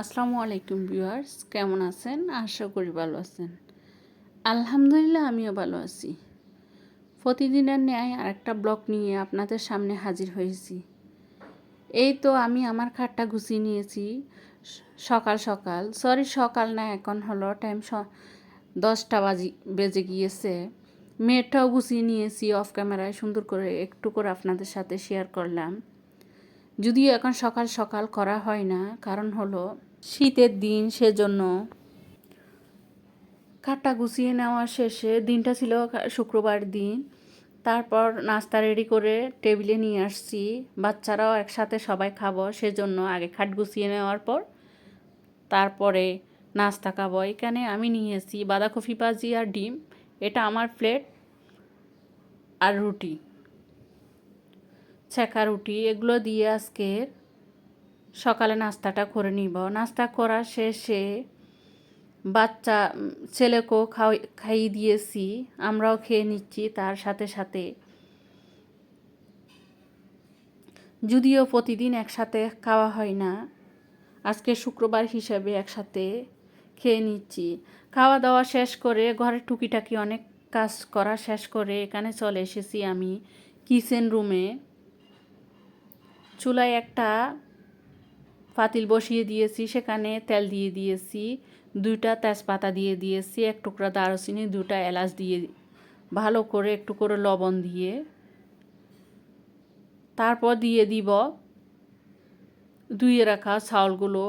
আসসালামু আলাইকুম ভিউয়ার্স, কেমন আছেন? আশা করি ভালো আছেন। আলহামদুলিল্লাহ, আমিও ভালো আছি। প্রতিদিনের ন্যায় আরেকটা ব্লগ নিয়ে আপনাদের সামনে হাজির হয়েছি। এই তো আমি আমার খাটটা গুছিয়ে নিয়েছি সকাল সকাল। সরি, সকাল না, এখন হলো টাইম দশটা বাজি, বেজে গিয়েছে। মেয়েটাও গুছিয়ে নিয়েছি অফ ক্যামেরায় সুন্দর করে একটু করে আপনাদের সাথে শেয়ার করলাম। যদিও এখন সকাল সকাল করা হয় না, কারণ হলো শীতের দিন সেজন্য খাটটা গুছিয়ে নেওয়া শেষে দিনটা ছিল শুক্রবার দিন। তারপর নাস্তা রেডি করে টেবিলে নিয়ে আসছি। বাচ্চারাও একসাথে সবাই খাব সেজন্য আগে খাট গুছিয়ে নেওয়ার পর তারপরে নাস্তা খাব। এখানে আমি নিয়েছি বাঁধাকপি ভাজি আর ডিম। এটা আমার প্লেট আর রুটি। ছেঁকা রুটি, এগুলো দিয়ে আজকে সকালে নাস্তাটা করে নিব। নাস্তা করা শেষে বাচ্চা ছেলেকেও খাওয়াই, খাইয়ে দিয়েছি, আমরাও খেয়ে নিচ্ছি তার সাথে সাথে। যদিও প্রতিদিন একসাথে খাওয়া হয় না, আজকে শুক্রবার হিসাবে একসাথে খেয়ে নিচ্ছি। খাওয়া দাওয়া শেষ করে ঘরের টুকিটাকি অনেক কাজ করা শেষ করে এখানে চলে এসেছি আমি কিচেন রুমে চুলায় একটা পাতিল বসিয়ে দিয়েছি, সেখানে তেল দিয়ে দিয়েছি, দুইটা তেজপাতা দিয়ে দিয়েছি, এক টুকরা দারুচিনি দুটা এলাচ দিয়ে ভালো করে একটু করে লবণ দিয়ে। তারপর দিয়ে দিব ধুয়ে রাখা চাউলগুলো।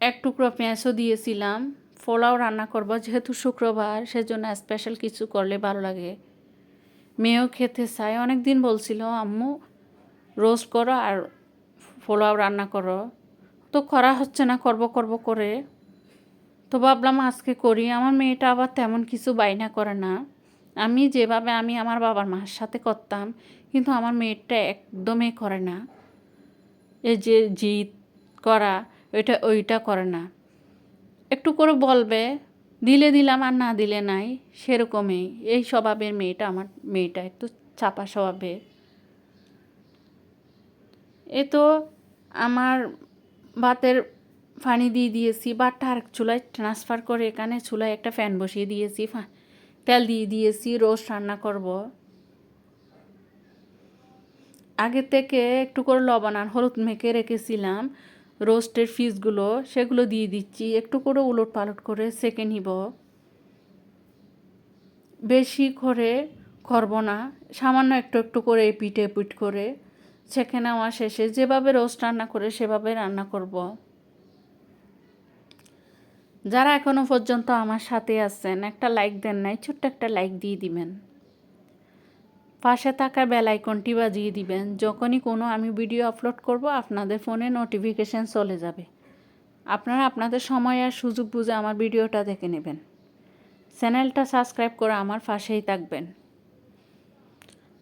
এক টুকরো পেঁয়াজও দিয়েছিলাম, পোলাও রান্না করব যেহেতু শুক্রবার, সেজন্য স্পেশাল কিছু করলে ভালো লাগে। মেয়েও খেতে চায় অনেক দিন বলছিল, আম্মু রোস্ট করো আর পোলাও রান্না করো। তো করা হচ্ছে না, করব করব করে। তো ভাবলাম আজকে করি। আমার মেয়েটা আবার তেমন কিছু বাইনা করে না। আমি যেভাবে আমি আমার বাবার মার সাথে করতাম, কিন্তু আমার মেয়েটা একদমই করে না। এই যে জিদ করা, ওইটা ওইটা করে না। একটু করে বলবে, দিলে দিলাম আর না দিলে নাই, সেরকমই। এই স্বভাবের মেয়েটা আমার, মেয়েটা একটু চাপা স্বভাবের। এ তো আমার ভাতের পানি দিয়ে দিয়েছি বাটটা আর চুলায় ট্রান্সফার করে এখানে চুলায় একটা ফ্যান বসিয়ে দিয়েছি তেল দিয়ে দিয়েছি রোস্ট রান্না করব। আগে থেকে একটু করে লবণ আর হলুদ মেখে রেখেছিলাম রোস্টের ফিসগুলো সেগুলো দিয়ে দিচ্ছি, একটু করে উলট পালট করে সেকে নিব। বেশি করে করব না, সামান্য একটু একটু করে পিঠে এপিট করে। ছেঁকে নেওয়া শেষে যেভাবে রোস্ট রান্না করে সেভাবে রান্না করব। যারা এখনও পর্যন্ত আমার সাথে আছেন, একটা লাইক দেন নাই, ছোট্ট একটা লাইক দিয়ে দিবেন। পাশে থাকা বেল আইকনটি বাজিয়ে দিবেন। যখনই কোনো আমি ভিডিও আপলোড করব, আপনাদের ফোনে নোটিফিকেশান চলে যাবে। আপনারা আপনাদের সময় আর সুযোগ বুঝে আমার ভিডিওটা দেখে নেবেন। চ্যানেলটা সাবস্ক্রাইব করে আমার পাশেই থাকবেন।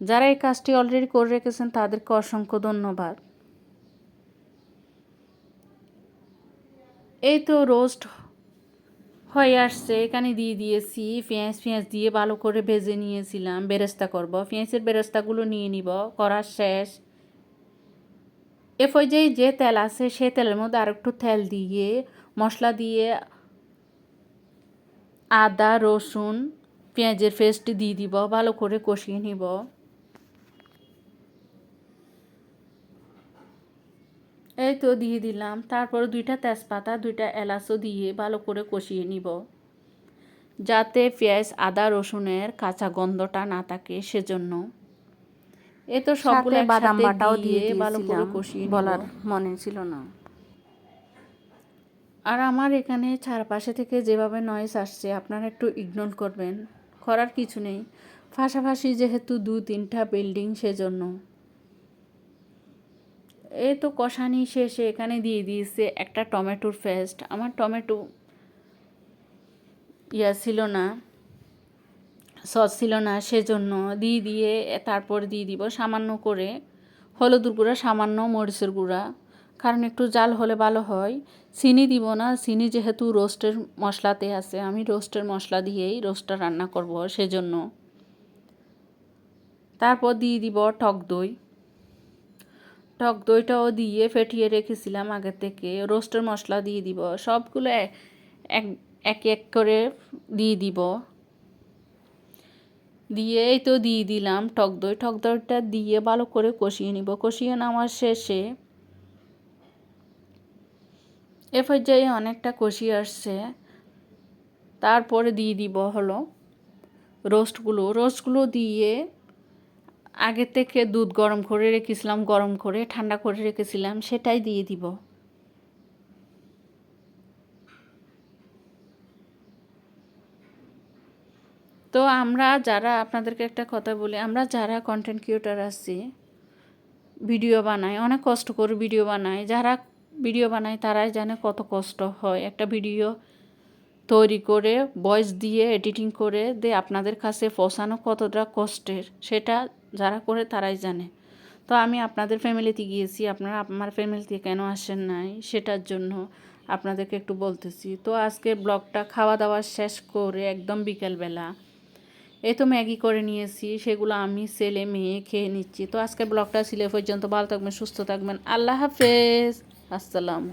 যারা এই কাজটি অলরেডি করে রেখেছেন, তাদেরকে অসংখ্য ধন্যবাদ। এই তো রোস্ট হয়ে আসছে। এখানে দিয়ে দিয়েছি, পেঁয়াজ পেঁয়াজ দিয়ে ভালো করে ভেজে নিয়েছিলাম। বেরেস্তা করব। পেঁয়াজের বেরেস্তাগুলো নিয়ে নিব। করার শেষ। এ পর্যায়ে যে তেল আছে, সে তেলের মধ্যে আর একটু তেল দিয়ে, মশলা দিয়ে আদা, রসুন, পেঁয়াজের পেস্ট দিয়ে দিব। ভালো করে কষিয়ে নিব। এই তো দিয়ে দিলাম। তারপর দুইটা তেজপাতা দুইটা এলাচও দিয়ে ভালো করে কষিয়ে নিব। যাতে পেঁয়াজ আদা রসুনের কাঁচা গন্ধটা না থাকে সেজন্য। এ তো সবগুলো বাদাম বাটাও দিয়ে ভালো করে কষিয়ে বলার মনে ছিল না। আর আমার এখানে চারপাশে থেকে যেভাবে নয়েস আসছে আপনারা একটু ইগনোর করবেন। করার কিছু নেই। পাশাপাশি যেহেতু দু তিনটা বিল্ডিং সেজন্য। এই তো কষানি শেষে এখানে দিয়ে দিয়েছে একটা টমেটোর পেস্ট। আমার টমেটো ইয়া ছিল না, সস ছিল না, সেজন্য দিয়ে দিয়ে তারপর দিয়ে দিব সামান্য করে হলুদের গুঁড়া, সামান্য মরিচের গুঁড়া। কারণ একটু জাল হলে ভালো হয়। চিনি দিব না, চিনি যেহেতু রোস্টের মশলাতে আছে, আমি রোস্টের মশলা দিয়েই রোস্টটা রান্না করব সেজন্য। তারপর দিয়ে দিব টক দই। টক দইটাও দিয়ে ফেটিয়ে রেখেছিলাম আগে থেকে। রোস্টের মশলা দিয়ে দিব। সবগুলো এক এক এক করে দিয়ে দিব। দিয়ে এই তো দিয়ে দিলাম টক দই। টক দইটা দিয়ে ভালো করে কষিয়ে নিব। কষিয়ে নেওয়ার শেষে এ পর্যায়ে অনেকটা কষিয়ে আসছে। তারপরে দিয়ে দিব হলো রোস্টগুলো। রোস্টগুলো দিয়ে আগে থেকে দুধ গরম করে রেখেছিলাম, গরম করে ঠান্ডা করে রেখেছিলাম, সেটাই দিয়ে দিব। তো আমরা যারা, আপনাদেরকে একটা কথা বলি, আমরা যারা কন্টেন্ট ক্রিয়েটার আছি ভিডিও বানাই, অনেক কষ্ট করে ভিডিও বানাই। যারা ভিডিও বানায়, তারাই জানে কত কষ্ট হয়। একটা ভিডিও তৈরি করে ভয়েস দিয়ে এডিটিং করে, দিয়ে আপনাদের কাছে পৌঁছানো কতটা কষ্টের, সেটা যারা করে তারাই জানে। তো আমি আপনাদের ফ্যামিলিতে গিয়েছি, আপনারা আমার ফ্যামিলিতে কেন আসেন নাই সেটার জন্য আপনাদেরকে একটু বলতেছি। তো আজকে ব্লগটা খাওয়া দাওয়া শেষ করে একদম বিকেলবেলা। এই তো ম্যাগি করে নিয়েছি, সেগুলো আমি ছেলে মেয়ে খেয়ে নিচ্ছি। তো আজকে ব্লগটা ছিল পর্যন্ত। ভালো থাকবেন, সুস্থ থাকবেন। আল্লাহ হাফেজ। আসসালাম